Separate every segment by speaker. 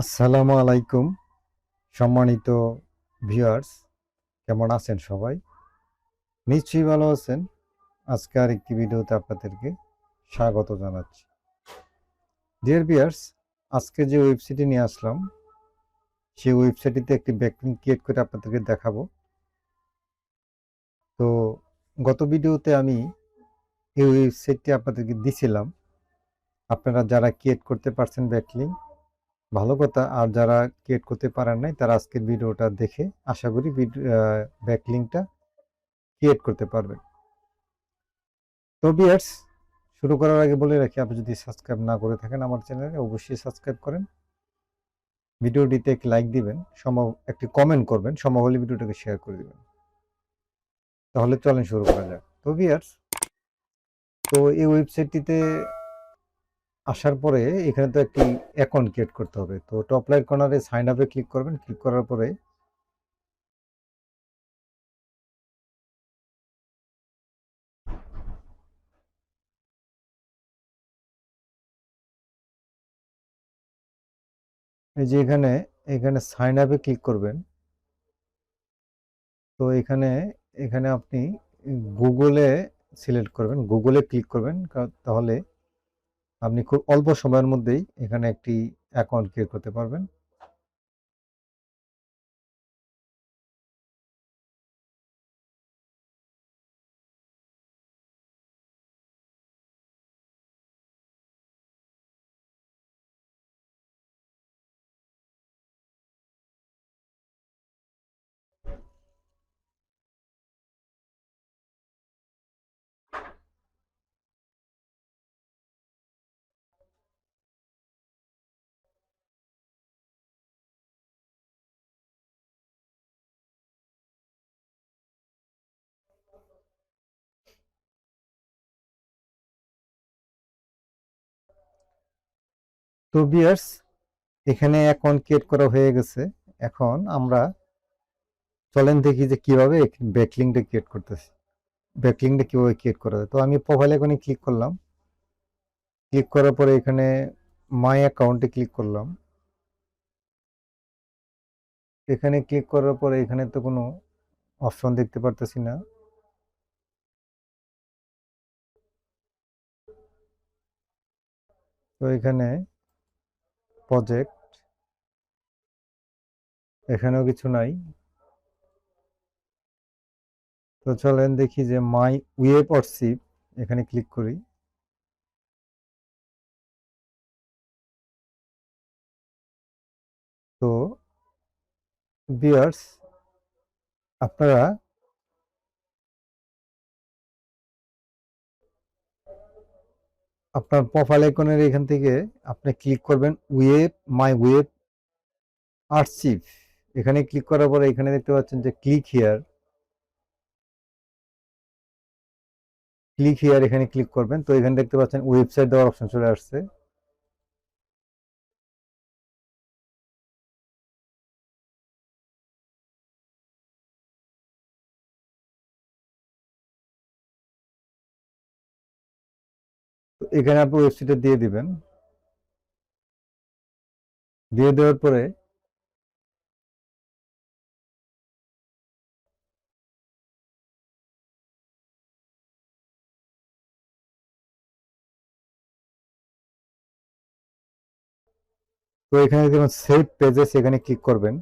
Speaker 1: আসসালামু আলাইকুম, সম্মানিত ভিউয়ার্স কেমন আছেন সবাই? নিশ্চয়ই ভালো আছেন। আজকে আর একটি ভিডিওতে আপনাদেরকে স্বাগত জানাচ্ছি। ডিয়ার ভিউয়ার্স আজকে যে ওয়েবসাইটে নিয়ে আসলাম, সেই ওয়েবসাইটটিতে একটি ব্যাকলিং ক্রিয়েট করে আপনাদেরকে দেখাবো। তো গত ভিডিওতে আমি এই ওয়েবসাইটটি আপনাদেরকে দিছিলাম। আপনারা যারা ক্রিয়েট করতে পারছেন ব্যাকলিং ভালো কথা। আর যারা ক্রিয়েট করতে পারেন নাই, তারা আজকের ভিডিওটা দেখে আশা করি ব্যাকলিংটা ক্রিয়েট করতে পারবেন তো বিয়ার্স শুরু করার আগে বলে রাখি, আপনি যদি সাবস্ক্রাইব না করে থাকেন আমার চ্যানেলে অবশ্যই সাবস্ক্রাইব করেন। ভিডিওটিতে একটি লাইক দিবেন সম্ভব একটি কমেন্ট করবেন সম্ভব হলে ভিডিওটাকে শেয়ার করে দিবেন। তাহলে চলেন শুরু করা যাক। তো বিয়ার্স তো এই ওয়েবসাইটটিতে আসার পরে এখানে তো একটি অ্যাকাউন্ট ক্রিয়েট করতে হবে। তো টপ রাইট কর্নারে সাইন আপে ক্লিক করবেন। ক্লিক করার পরে এই যে এখানে এখানে সাইন আপে ক্লিক করবেন। তো এখানে এখানে আপনি গুগলে সিলেক্ট করবেন। গুগলে ক্লিক করবেন। তাহলে আপনি খুব অল্প সময়ের মধ্যেই এখানে একটি অ্যাকাউন্ট ক্রিয়েট করতে পারবেন। তো বিয়ার্স এখানে অ্যাকাউন্ট ক্রিয়েট করা হয়ে গেছে। এখন আমরা চলেন দেখি যে কীভাবে ব্যাকলিংটা ক্রিয়েট করতেছি। ব্যাকলিংটা কীভাবে ক্রিয়েট করা যায়? তো আমি প্রোফাইল এখানে ক্লিক করলাম। ক্লিক করার পরে এখানে মাই অ্যাকাউন্টে ক্লিক করলাম। এখানে ক্লিক করার পরে এখানে তো কোনো অপশন দেখতে পারতেছি না। তো এখানে প্রজেক্ট এখানেও কিছু নাই। তো চলেন দেখি যে মাই ওয়েব অরশিপ এখানে ক্লিক করি। তো বিয়ার্স আপনারা আপনার প্রোফাইল আইকনের এখান থেকে আপনি ক্লিক করবেন ওয়েব মাই ওয়েব আর্চিভ এখানে ক্লিক করার পরে এখানে দেখতে পাচ্ছেন যে ক্লিক হিয়ার ক্লিক হিয়ার এখানে ক্লিক করবেন। তো এখানে দেখতে পাচ্ছেন ওয়েবসাইট দেওয়ার অপশন চলে আসছে। এখানে আপনি ওয়েবসাইটে দিয়ে দিবেন। দিয়ে দেওয়ার পরে তো এখানে যেমন সেভ পেজেস এখানে ক্লিক করবেন।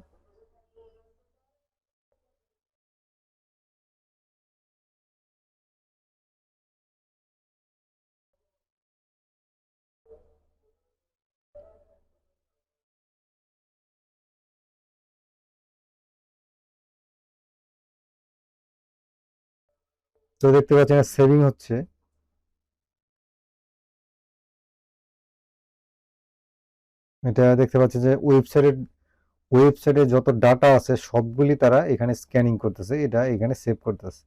Speaker 1: তো দেখতে পাচ্ছেন সেভিং হচ্ছে। এটা দেখতে পাচ্ছেন যে ওয়েবসাইটের ওয়েবসাইটে যত ডাটা আছে সবগুলি তারা এখানে স্ক্যানিং করতেছে। এটা এখানে সেভ করতেছে।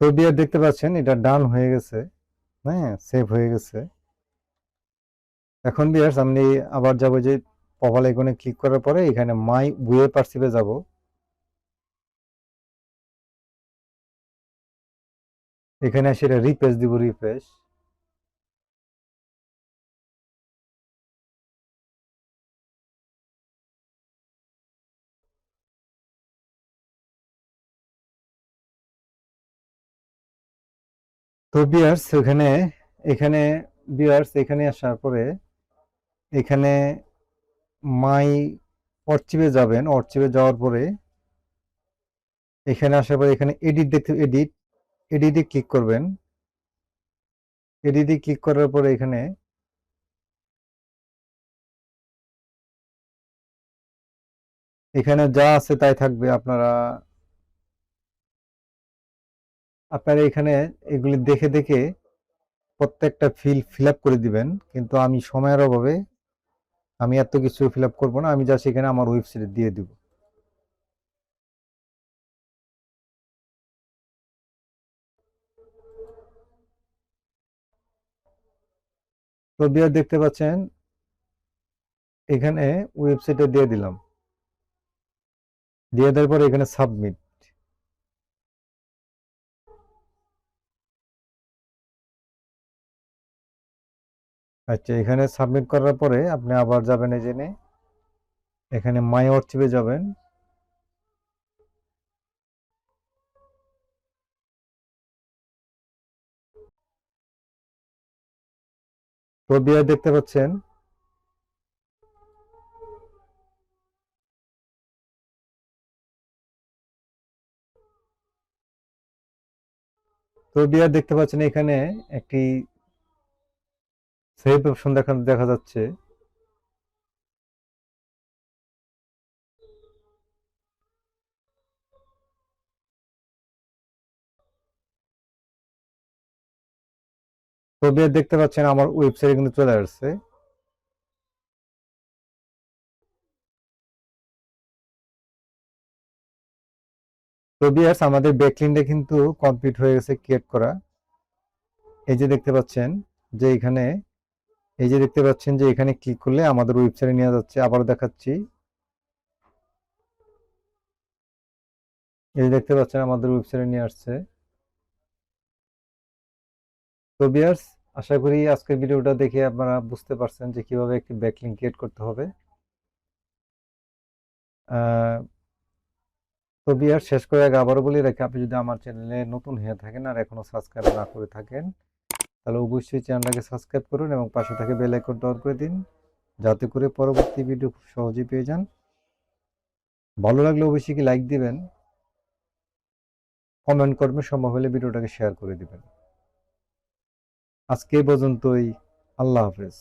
Speaker 1: তো বিয়ার দেখতে পাচ্ছেন এটা ডান হয়ে গেছে হ্যাঁ সেভ হয়ে গেছে। এখন বিয়ার্স আমি আবার যাব যে প্রোফাইল আইকনে ক্লিক করার পরে এখানে মাই ওয়ে পার্সিপে যাব। এখানে আসে এটা রিফ্রেশ দিব রিফ্রেশ তো বিয়ার্স এখানে এখানে বিয়ার্স এখানে আসার পরে, এখানে মাই অর্চিভে যাবেন। অর্চিভে যাওয়ার পরে, এখানে আসার পরে এখানে এডিট দেখতে এডিট এডিটে ক্লিক করবেন। এডিটে ক্লিক করার পরে এখানে এখানে যা আছে তাই থাকবে। আপনারা আপনারা এখানে এগুলি দেখে দেখে প্রত্যেকটা ফিল ফিল করে দিবেন। কিন্তু আমি সময়ের অভাবে আমি এত কিছু ফিল করব না, আমি জাস্ট এখানে আমার ওয়েবসাইটে দিয়ে দিব। তো বিয়ার দেখতে পাচ্ছেন, এখানে ওয়েবসাইটে দিয়ে দিলাম। দিয়ে দেওয়ার পর এখানে সাবমিট আচ্ছা এখানে সাবমিট করার পরে আপনি আবার যাবেন এই জেনে এখানে মাই অর্চিভে যাবেন। তো বিয়ার দেখতে পাচ্ছেন। তো বিয়ার দেখতে পাচ্ছেন এখানে একটি সেভ অপশন দেখা দেখা যাচ্ছে। তো বিয়ার দেখতে পাচ্ছেন আমার ওয়েবসাইটে কিন্তু চলে আসছে। তো বিয়ার্স আমাদের ব্যাকলিনটা কিন্তু কমপ্লিট হয়ে গেছে ক্রিয়েট করা। এই যে দেখতে পাচ্ছেন যে এখানে এই যে দেখতে পাচ্ছেন যে এখানে ক্লিক করলে আমাদের ওয়েবসাইটে নিয়ে যাচ্ছে আবার দেখাচ্ছি। এই দেখতে পাচ্ছেন আমাদের ওয়েবসাইটে নিয়ে আসছে। তো বিয়ার্স আশা করি আজকের ভিডিওটা দেখে আপনারা বুঝতে পারছেন যে কীভাবে একটি ব্যাকলিং ক্রিয়েট করতে হবে। তো বিয়ার শেষ করে আগে আবারও বলে, রাখি আপনি যদি আমার চ্যানেলে নতুন হয়ে থাকেন আর এখনও সাবস্ক্রাইব না করে থাকেন তাহলে অবশ্যই চ্যানেলটাকে সাবস্ক্রাইব করুন এবং পাশে থাকে বেল আইকনটা অন করে দিন, যাতে করে পরবর্তী ভিডিও খুব সহজেই পেয়ে যান। ভালো লাগলে অবশ্যই কি লাইক দিবেন, কমেন্ট করবেন, সম্ভব হলে ভিডিওটাকে শেয়ার করে দিবেন। আজকে পর্যন্তই, আল্লাহ হাফেজ।